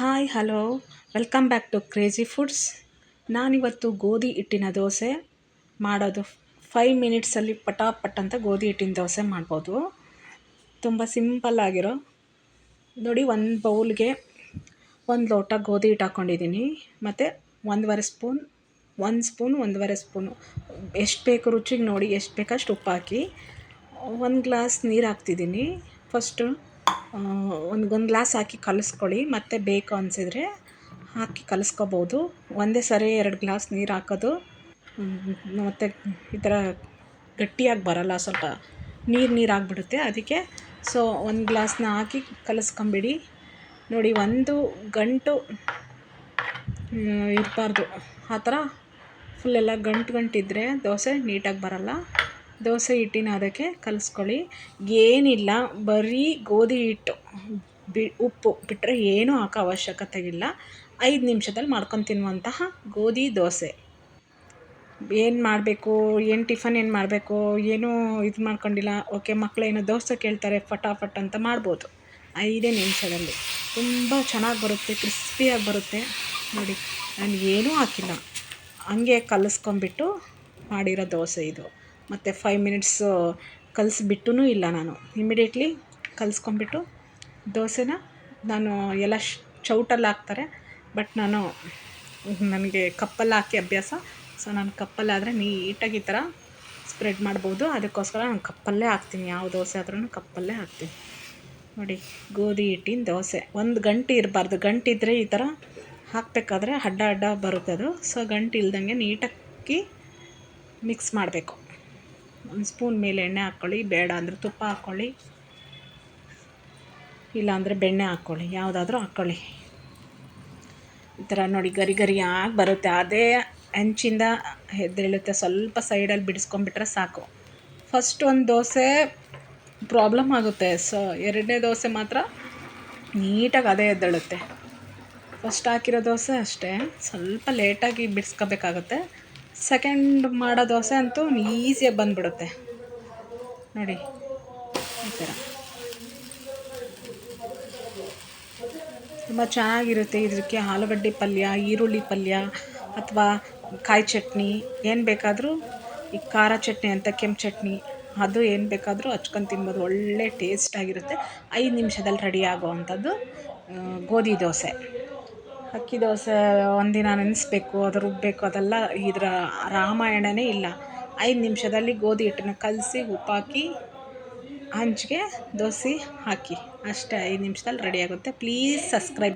Hi, hello. Welcome back to crazy foods. ನಾನಿವತ್ತು ಗೋಧಿ ಹಿಟ್ಟಿನ ದೋಸೆ ಮಾಡೋದು. ಫೈವ್ ಮಿನಿಟ್ಸಲ್ಲಿ ಪಟಾಪಟ್ ಅಂತ ಗೋಧಿ ಹಿಟ್ಟಿನ ದೋಸೆ ಮಾಡ್ಬೋದು. ತುಂಬ ಸಿಂಪಲ್ ಆಗಿರೋ. ನೋಡಿ, ಒಂದು ಬೌಲ್ಗೆ ಒಂದು ಲೋಟ ಗೋಧಿ ಹಿಟ್ಟು ಹಾಕ್ಕೊಂಡಿದ್ದೀನಿ ಮತ್ತು ಒಂದೂವರೆ ಸ್ಪೂನ್, ಒಂದು ಸ್ಪೂನ್, ಒಂದೂವರೆ ಸ್ಪೂನು. ಎಷ್ಟು ಬೇಕು ರುಚಿಗೆ ನೋಡಿ, ಎಷ್ಟು ಬೇಕು ಅಷ್ಟು ಉಪ್ಪು ಹಾಕಿ. ಒಂದು ಗ್ಲಾಸ್ ನೀರು ಹಾಕ್ತಿದ್ದೀನಿ. ಫಸ್ಟು ಒಂದು ಗ್ಲಾಸ್ ಹಾಕಿ ಕಲಿಸ್ಕೊಳ್ಳಿ. ಮತ್ತೆ ಬೇಕು ಅನಿಸಿದ್ರೆ ಹಾಕಿ ಕಲಿಸ್ಕೋಬೋದು. ಒಂದೇ ಸರಿ ಎರಡು ಗ್ಲಾಸ್ ನೀರು ಹಾಕೋದು. ಮತ್ತು ಈ ಥರ ಗಟ್ಟಿಯಾಗಿ ಬರಲ್ಲ, ಸ್ವಲ್ಪ ನೀರು ನೀರು ಆಗಿಬಿಡುತ್ತೆ. ಅದಕ್ಕೆ ಸೊ ಒಂದು ಗ್ಲಾಸ್ನ ಹಾಕಿ ಕಲಸ್ಕೊಂಬಿಡಿ. ನೋಡಿ, ಒಂದು ಗಂಟು ಇರಬಾರ್ದು. ಆ ಥರ ಫುಲ್ಲೆಲ್ಲ ಗಂಟು ಗಂಟಿದ್ದರೆ ದೋಸೆ ನೀಟಾಗಿ ಬರೋಲ್ಲ. ದೋಸೆ ಹಿಟ್ಟಿನ ಅದಕ್ಕೆ ಕಲಿಸ್ಕೊಳ್ಳಿ. ಏನಿಲ್ಲ, ಬರೀ ಗೋಧಿ ಹಿಟ್ಟು, ಬಿ, ಉಪ್ಪು ಬಿಟ್ಟರೆ ಏನೂ ಹಾಕೋ ಅವಶ್ಯಕತೆ ಇಲ್ಲ. ಐದು ನಿಮಿಷದಲ್ಲಿ ಮಾಡ್ಕೊಂಡು ತಿನ್ನುವಂತಹ ಗೋಧಿ ದೋಸೆ. ಏನು ಮಾಡಬೇಕು, ಏನು ಟಿಫನ್ ಏನು ಮಾಡಬೇಕು, ಏನೂ ಇದು ಮಾಡ್ಕೊಂಡಿಲ್ಲ. ಓಕೆ ಮಕ್ಕಳೇನೋ ದೋಸೆ ಕೇಳ್ತಾರೆ, ಫಟಾಫಟ್ ಅಂತ ಮಾಡ್ಬೋದು. ಐದೇ ನಿಮಿಷದಲ್ಲಿ. ತುಂಬ ಚೆನ್ನಾಗಿ ಬರುತ್ತೆ, ಕ್ರಿಸ್ಪಿಯಾಗಿ ಬರುತ್ತೆ. ನೋಡಿ, ನಾನು ಏನೂ ಹಾಕಿಲ್ಲ. ಹಂಗೆ ಕಲಸ್ಕೊಂಬಿಟ್ಟು ಮಾಡಿರೋ ದೋಸೆ ಇದು. ಮತ್ತು ಫೈವ್ ಮಿನಿಟ್ಸು ಕಲಿಸ್ಬಿಟ್ಟೂ ಇಲ್ಲ ನಾನು. ಇಮಿಡಿಯೇಟ್ಲಿ ಕಲಿಸ್ಕೊಂಬಿಟ್ಟು ದೋಸೆನ ನಾನು ಎಲ್ಲ ಚೌಟಲ್ಲಿ ಹಾಕ್ತಾರೆ. ಬಟ್ ನಾನು ನನಗೆ ಕಪ್ಪಲ್ಲಿ ಹಾಕಿ ಅಭ್ಯಾಸ. ಸೊ ನಾನು ಕಪ್ಪಲ್ಲಾದರೆ ನೀಟಾಗಿ ಈ ಥರ ಸ್ಪ್ರೆಡ್ ಮಾಡ್ಬೋದು. ಅದಕ್ಕೋಸ್ಕರ ನಾನು ಕಪ್ಪಲ್ಲೇ ಹಾಕ್ತೀನಿ. ಯಾವ ದೋಸೆ ಆದ್ರೂ ಕಪ್ಪಲ್ಲೇ ಹಾಕ್ತೀನಿ. ನೋಡಿ, ಗೋಧಿ ಹಿಟ್ಟಿನ ದೋಸೆ. ಒಂದು ಗಂಟೆ ಇರಬಾರ್ದು. ಗಂಟಿದ್ರೆ ಈ ಥರ ಹಾಕಬೇಕಾದ್ರೆ ಅಡ್ಡ ಅಡ್ಡ ಬರುತ್ತೆ ಅದು. ಸೊ ಗಂಟು ಇಲ್ದಂಗೆ ನೀಟಾಗಿ ಮಿಕ್ಸ್ ಮಾಡಬೇಕು. ಒಂದು ಸ್ಪೂನ್ ಮೇಲೆ ಎಣ್ಣೆ ಹಾಕ್ಕೊಳ್ಳಿ ಬೇಡ ಅಂದರೆ ತುಪ್ಪ ಹಾಕ್ಕೊಳ್ಳಿ ಇಲ್ಲಾಂದರೆ ಬೆಣ್ಣೆ ಹಾಕ್ಕೊಳ್ಳಿ ಯಾವುದಾದ್ರೂ ಹಾಕ್ಕೊಳ್ಳಿ ಈ ಥರ ನೋಡಿ ಗರಿ ಗರಿಯಾಗಿ ಬರುತ್ತೆ. ಅದೇ ಹೆಂಚಿಂದ ಎದ್ದೇಳುತ್ತೆ. ಸ್ವಲ್ಪ ಸೈಡಲ್ಲಿ ಬಿಡಿಸ್ಕೊಂಬಿಟ್ರೆ ಸಾಕು. ಫಸ್ಟ್ ಒಂದು ದೋಸೆ ಪ್ರಾಬ್ಲಮ್ ಆಗುತ್ತೆ. ಸೊ ಎರಡನೇ ದೋಸೆ ಮಾತ್ರ ನೀಟಾಗಿ ಅದೇ ಎದ್ದೇಳುತ್ತೆ. ಫಸ್ಟ್ ಹಾಕಿರೋ ದೋಸೆ ಅಷ್ಟೇ. ಸ್ವಲ್ಪ ಲೇಟಾಗಿ ಬಿಡಿಸ್ಕೋಬೇಕಾಗುತ್ತೆ. ಸೆಕೆಂಡ್ ಮಾಡೋ ದೋಸೆ ಅಂತೂ ಈಸಿಯಾಗಿ ಬಂದ್ಬಿಡುತ್ತೆ. ನೋಡಿ, ಈ ಥರ ತುಂಬ ಚೆನ್ನಾಗಿರುತ್ತೆ ಇದಕ್ಕೆ ಆಲೂಗಡ್ಡೆ ಪಲ್ಯ, ಈರುಳ್ಳಿ ಪಲ್ಯ ಅಥವಾ ಕಾಯಿ ಚಟ್ನಿ. ಏನು ಬೇಕಾದರೂ ಈ ಖಾರ ಚಟ್ನಿ ಅಂತ ಕೆಂಪು ಚಟ್ನಿ ಅದು ಏನು ಬೇಕಾದರೂ ಹಚ್ಕೊಂಡು ತಿನ್ಬೋದು. ಒಳ್ಳೆ ಟೇಸ್ಟಾಗಿರುತ್ತೆ ಐದು ನಿಮಿಷದಲ್ಲಿ ರೆಡಿ ಆಗೋವಂಥದ್ದು ಗೋಧಿ ದೋಸೆ. ಅಕ್ಕಿ ದೋಸೆ ಒಂದಿನ ನೆನೆಸ್ಬೇಕು, ಅದು ರುಬ್ಬಬೇಕು ಅದೆಲ್ಲ ಇದರ ರಾಮಾಯಣನೇ ಇಲ್ಲ. ಐದು ನಿಮಿಷದಲ್ಲಿ ಗೋಧಿ ಹಿಟ್ಟನ್ನ ಕಲಸಿ ಉಪ್ಪಾಕಿ ಹಂಚಿಗೆ ದೋಸೆ ಹಾಕಿ. ಅಷ್ಟೇ, ಐದು ನಿಮಿಷದಲ್ಲಿ ರೆಡಿ ಆಗುತ್ತೆ. Please subscribe